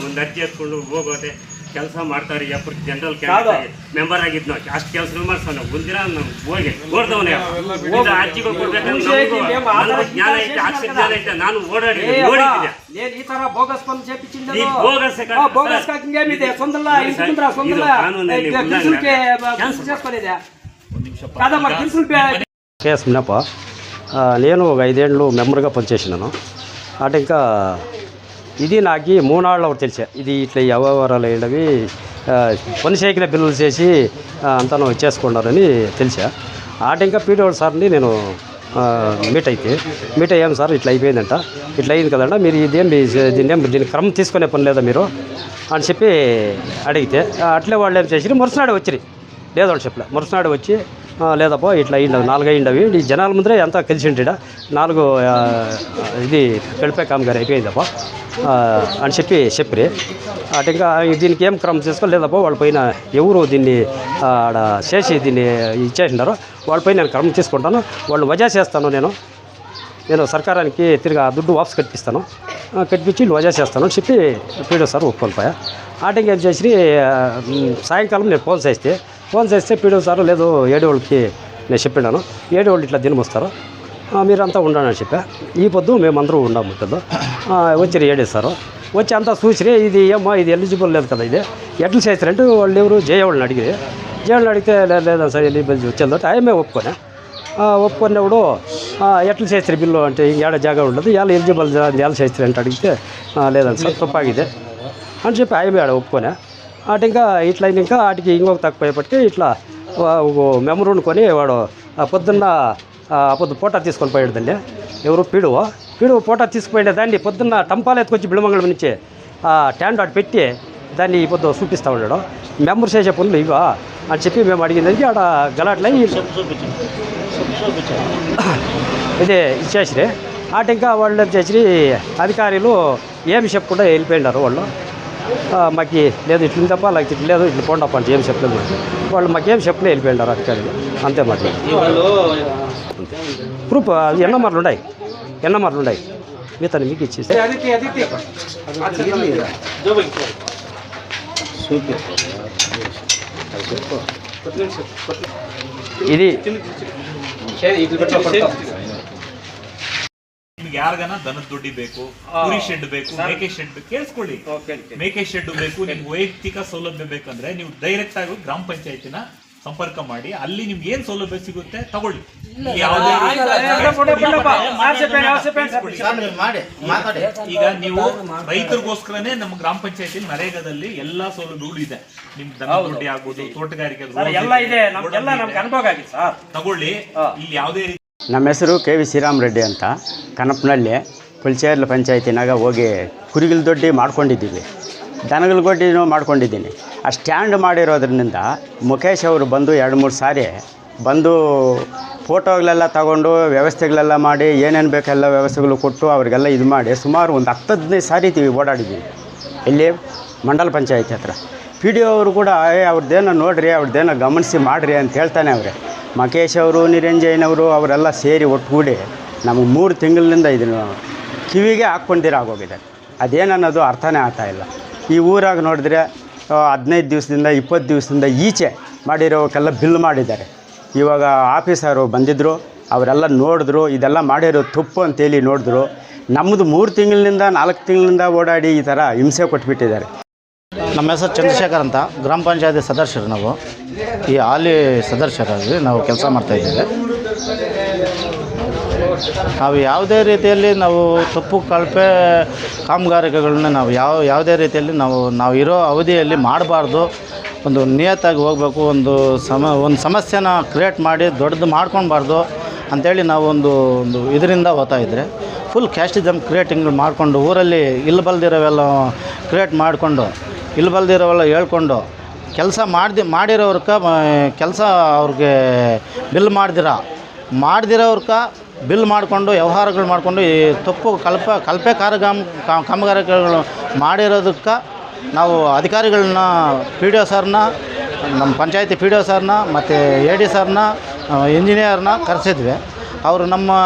ಒಂದು ಅರ್ಜಿ ಎತ್ಕೊಂಡು ಹೋಗೋದೆ ಕೆಲಸ ಮಾಡ್ತಾರೆ ಯಾಪುರ್ ಜನರಲ್ ಮೆಂಬರ್ ಆಗಿದ್ನು ಅಷ್ಟು ಕೆಲಸ ಮಾಡ್ಸೋಣ ಮುಂದಿನ ಹೋಗಿ ಓಡ್ದವನ. ಅರ್ಜಿಗಳು ಕೊಡ್ಬೇಕು ಜ್ಞಾನ ಐತೆ ಅಕ್ಷರ ಜ್ಞಾನ ಐತೆ ನಾನು ಓಡಾಡಿ ಓಡಿದ್ದೆ ಈ ತರ ಬೋಗಸ್ కేఎస్ మినప్ప నేను ఒక ఐదేళ్ళు మెంబర్గా పనిచేసినాను. అంటే ఇంకా ఇది నాకు మూనాళ్ళు తెలిసా. ఇది ఇట్లా వ్యవహారాలు అయినవి పని చేయకిన బిల్లులు చేసి అంతా చేసుకున్నారని తెలిసా. ఆట ఇంకా పీడిఓ సార్ని నేను మీట్ అయితే మీట్ అయ్యాను సార్ ఇట్లా అయిపోయిందంట. ఇట్లా అయింది కదంట మీరు ఇదేం దీన్ని దీని క్రమం తీసుకునే పని లేదా మీరు? అని చెప్పి అడిగితే అట్లే వాళ్ళు ఏం చేసి మురసనాడు వచ్చి లేదు లేదని చెప్పలే. మరుసనాడు వచ్చి "ఆ, లేదప్పా ఇట్లా అయ్యిండవి నాలుగు అయ్యిండవి ఈ జనాల ముందరే అంతా కలిసి ఉంటిడ నాలుగు ఇది గడిపే కామగారి అయిపోయిందప్ప అని చెప్పి చెప్పిరి. అటు ఇంకా దీనికి ఏం క్రమం చేసుకో లేదప్పా వాళ్ళ పైన ఎవరు దీన్ని ఆడ చేసి దీన్ని ఇచ్చేసినారో వాళ్ళపై నేను క్రమం తీసుకుంటాను. వాళ్ళు వజా చేస్తాను నేను. నేను సర్కారానికి తిరిగి ఆ దుడ్డు వాపస్ కట్టిస్తాను. కట్టించి వీళ్ళు వజా చేస్తాను అని చెప్పి పీడో సార్ ఒప్పుకోలిపోయా ఆటంకి ఏం చేసి సాయంకాలం నేను ఫోన్ చేస్తే ಒಂದು ಸಸಿ ಪಿಡು ಸಾರು ಲೇದು ಎಡೆ ಉಳ್ಕಿ ನೆಸ ಪಿಡಾನು ಎಡೆ ಉಳ್ಳಿ ಇಟ್ಲ ದಿನ ಮಸ್ತಾರು ಮೀರ ಅಂತ ಉಂಡ ನಡ್ಸಿಪೆ ಈ ಪದ್ದು ಮೇಮ್ ಅಂದ್ರೂ ಉಂಡ ಮುಟ್ಟದು ಒಚ್ಚಿರಿ ಏಡಿ ಸಾರು. ಒಚ್ಚಿ ಅಂತ ಸೂಚಿರಿ, ಇದು ಎಮ್ಮ ಇದು ಎಲಿಜಿಬಲ್ ಲೇದು ಕದ ಇದೆ. ಎಡ್ಲಿ ಸೈಸ್ ರೆಂಟು ಒಳ್ಳೆಯವರು ಜಯ ಒಳ್ಳೆ ಅಡಿಗೆ ಜಯ ಒಳ್ಳೆ ಅಡಿಗೆ ಲೇದ ಸರಿ ಎಲ್ಲಿ ಬಲ್ಲಿ ಚಲೋ ಟೈಮೇ ಒಪ್ಕೊನೆ. ಒಪ್ಕೊಂಡೆ ಹುಡು. ಎಟ್ಲಿ ಸೈಸ್ತ್ರಿ ಬಿಲ್ಲು ಅಂಟೆ ಹಿಂಗೆ ಎರಡು ಜಾಗ ಉಂಡದು ಎಲ್ಲ ಎಲಿಜಿಬಲ್ ಎಲ್ಲಿ ಸೈಸ್ತ್ರಿ ಅಂಟಾಡಿಕ್ಕೆ ಲೇದನ್ಸ ತಪ್ಪಾಗಿದೆ. ಅಂಟಿಪ್ಪ ಐ ಬೇಡ ಒಪ್ಕೊನೆ. అటు ఇంకా ఇట్లా ఇంకా వాటికి ఇంకొక తక్కువైపట్టి ఇట్లా మెమరూన్ కొని వాడు పొద్దున్న పొద్దు ఫోటో తీసుకొని పోయాడు దాన్ని ఎవరు? పీడువ పీడువ ఫోటో తీసుకుపోయిన దాన్ని పొద్దున్న టంపాలు ఎత్తుకొచ్చి బిళ్ళమంగళం నుంచి ఆ ట్యాండ్ ఆడ పెట్టి దాన్ని ఈ పొద్దు చూపిస్తూ ఉన్నాడు. మెంబర్ చేసే పనులు ఇవా అని చెప్పి మేము అడిగిందానికి ఆడ గలాట్లై ఇదే ఇచ్చేసిరి. అటు ఇంకా వాళ్ళు చేసి అధికారులు ఏమి చెప్పకుండా వెళ్ళిపోయినారు వాళ్ళు. మాకు లేదు ఇట్లుంది తప్ప లేకపోతే ఇట్లా లేదు ఇట్లా పోండి అంటే ఏం చెప్పలేదు మాకు. వాళ్ళు మాకేం చెప్పలే వెళ్ళిపోయినారు అక్కడికి. అంతే మాట ప్రూఫ్ అది ఎన్న ఎన్నమర్లు ఉన్నాయి. ఎన్నమర్లు ఉన్నాయి. మీ తను మీకు ఇచ్చేసి. ఇది ಯಾರಿಗಾನ ದನದ ದುಡ್ಡಿ ಬೇಕು ಕುರಿ ಶೆಡ್ ಬೇಕು ಮೇಕೆ ಶೆಡ್ ಬೇಕು ಕೇಳಿಸ್ಕೊಳ್ಳಿ ಮೇಕೆ ಶೆಡ್ ಬೇಕು ನಿಮ್ಗೆ ವೈಯಕ್ತಿಕ ಸೌಲಭ್ಯ ಬೇಕಂದ್ರೆ ನೀವು ಡೈರೆಕ್ಟ್ ಆಗಿ ಗ್ರಾಮ ಪಂಚಾಯತಿನ ಸಂಪರ್ಕ ಮಾಡಿ ಅಲ್ಲಿ ನಿಮ್ಗೆ ಏನ್ ಸೌಲಭ್ಯ ಸಿಗುತ್ತೆ ತಗೊಳ್ಳಿ. ಯಾವುದೇ ಈಗ ನೀವು ರೈತರಿಗೋಸ್ಕರನೇ ನಮ್ಮ ಗ್ರಾಮ ಪಂಚಾಯತಿ ನರೇಗಾದಲ್ಲಿ ಎಲ್ಲಾ ಸೌಲಭ್ಯಗಳು ಇದೆ. ನಿಮ್ ದನ ದುಡ್ಡಿ ಆಗ್ಬೋದು ತೋಟಗಾರಿಕೆ ಸರ್ ಎಲ್ಲ ಇದೆ ನಮ್ಗೆಲ್ಲ ನಮ್ಗೆ ಅನುಭವ ಆಗಿದೆ ತಗೊಳ್ಳಿ. ಇಲ್ಲಿ ಯಾವುದೇ ರೀತಿ ನಮ್ಮ ಹೆಸರು ಕೆ ವಿ ಶ್ರೀರಾಮ್ ರೆಡ್ಡಿ ಅಂತ. ಕನಪನಲ್ಲಿ ಪುಲ್ಚೇರ್ಲ ಪಂಚಾಯತಿನಾಗ ಹೋಗಿ ಕುರಿಗಿಲ್ ದೊಡ್ಡಿ ಮಾಡ್ಕೊಂಡಿದ್ದೀವಿ. ದನಗಳ ಗೊಡ್ಡಿನೂ ಮಾಡ್ಕೊಂಡಿದ್ದೀನಿ. ಆ ಸ್ಟ್ಯಾಂಡ್ ಮಾಡಿರೋದ್ರಿಂದ ಮುಖೇಶ್ ಅವರು ಬಂದು ಎರಡು ಮೂರು ಸಾರಿ ಬಂದು ಫೋಟೋಗಳೆಲ್ಲ ತಗೊಂಡು ವ್ಯವಸ್ಥೆಗಳೆಲ್ಲ ಮಾಡಿ ಏನೇನು ಬೇಕೆಲ್ಲ ವ್ಯವಸ್ಥೆಗಳು ಕೊಟ್ಟು ಅವರಿಗೆಲ್ಲ ಇದು ಮಾಡಿ ಸುಮಾರು ಒಂದು ಹತ್ತು ಹದಿನೈದು ಸಾರಿ ಓಡಾಡಿದ್ದೀವಿ. ಇಲ್ಲಿ ಮಂಡಲ ಪಂಚಾಯತಿ ಹತ್ರ. ಪಿ ಡಿ ಅವರು ಕೂಡ, ಏ ಅವ್ರದ್ದೇನೋ ನೋಡಿರಿ ಅವ್ರದ್ದೇನೋ ಗಮನಿಸಿ ಮಾಡಿರಿ ಅಂತ ಹೇಳ್ತಾನೆ ಅವ್ರೆ. ಮಕೇಶ್ ಅವರು ನಿರಂಜಯ್ಯನವರು ಅವರೆಲ್ಲ ಸೇರಿ ಒಟ್ಟುಗೂಡಿ ನಮಗೆ ಮೂರು ತಿಂಗಳಿಂದ ಇದನ್ನು ಕಿವಿಗೆ ಹಾಕ್ಕೊಂಡಿರ ಆಗೋಗಿದೆ ಅದೇನನ್ನೋದು ಅರ್ಥನೇ ಆಗ್ತಾ ಇಲ್ಲ. ಈ ಊರಾಗ ನೋಡಿದ್ರೆ ಹದಿನೈದು ದಿವಸದಿಂದ, ಇಪ್ಪತ್ತು ದಿವಸದಿಂದ ಈಚೆ ಮಾಡಿರೋಕ್ಕೆಲ್ಲ ಬಿಲ್ ಮಾಡಿದ್ದಾರೆ. ಇವಾಗ ಆಫೀಸರು ಬಂದಿದ್ದರು ಅವರೆಲ್ಲ ನೋಡಿದ್ರು, ಇದೆಲ್ಲ ಮಾಡಿರೋ ತಪ್ಪು ಅಂತೇಳಿ ನೋಡಿದ್ರು. ನಮ್ಮದು ಮೂರು ತಿಂಗಳಿನಿಂದ, ನಾಲ್ಕು ತಿಂಗಳಿಂದ ಓಡಾಡಿ ಈ ಥರ ಹಿಂಸೆ ಕೊಟ್ಬಿಟ್ಟಿದ್ದಾರೆ. ನಮ್ಮ ಹೆಸರು ಚಂದ್ರಶೇಖರ್ ಅಂತ. ಗ್ರಾಮ ಪಂಚಾಯತಿ ಸದಸ್ಯರು ನಾವು. ಈ ಹಾಲಿ ಸದಸ್ಯರಾಗಿ ನಾವು ಕೆಲಸ ಮಾಡ್ತಾಯಿದ್ದೇವೆ ನಾವು ಯಾವುದೇ ರೀತಿಯಲ್ಲಿ ನಾವು ತಪ್ಪು ಕಳಪೆ ಕಾಮಗಾರಿಕೆಗಳನ್ನ ನಾವು ಯಾವ, ಯಾವುದೇ ರೀತಿಯಲ್ಲಿ ನಾವು ನಾವು ಇರೋ ಅವಧಿಯಲ್ಲಿ ಮಾಡಬಾರ್ದು. ಒಂದು ನಿಯತ್ತಾಗಿ ಹೋಗಬೇಕು. ಒಂದು ಸಮ, ಒಂದು ಸಮಸ್ಯೆನ ಕ್ರಿಯೇಟ್ ಮಾಡಿ ದೊಡ್ಡದು ಮಾಡ್ಕೊಳ್ಬಾರ್ದು ಅಂಥೇಳಿ ನಾವು ಒಂದು ಒಂದು ಇದರಿಂದ ಹೋಗ್ತಾ ಇದ್ದರೆ ಫುಲ್ ಕ್ಯಾಸ್ಟಿಸಮ್ ಕ್ರಿಯೇಟಿಂಗ್ ಮಾಡಿಕೊಂಡು ಊರಲ್ಲಿ ಇಲ್ಲಿ ಬಲ್ದಿರೋವೆಲ್ಲ ಕ್ರಿಯೇಟ್ ಮಾಡಿಕೊಂಡು ಇಲ್ಲಿ ಬಲ್ದಿರೋವೆಲ್ಲ ಹೇಳ್ಕೊಂಡು ಕೆಲಸ ಮಾಡ್ದಿ, ಮಾಡಿರೋರ್ಕ ಕೆಲಸ ಅವ್ರಿಗೆ ಬಿಲ್ ಮಾಡ್ದಿರ. ಮಾಡ್ದಿರೋರ್ಕ ಬಿಲ್ ಮಾಡಿಕೊಂಡು, ವ್ಯವಹಾರಗಳು ಮಾಡಿಕೊಂಡು, ಈ ತಪ್ಪು ಕಲ್ಪ, ಕಲ್ಪೆ ಕಾರ್ಯಗಾಮ್ ಕಾಮಗಾರಿಗಳು ಮಾಡಿರೋದಕ್ಕೆ ನಾವು ಅಧಿಕಾರಿಗಳನ್ನ, ಪಿ ಡಿ ಒ ಸರ್ನ, ನಮ್ಮ ಪಂಚಾಯತಿ ಪಿ ಡಿ ಒ ಸರ್ನ, ಮತ್ತು ಎ ಡಿ ಸರ್ನ ಇಂಜಿನಿಯರ್ನ ಕರೆಸಿದ್ವಿ. ಅವರು ನಮ್ಮ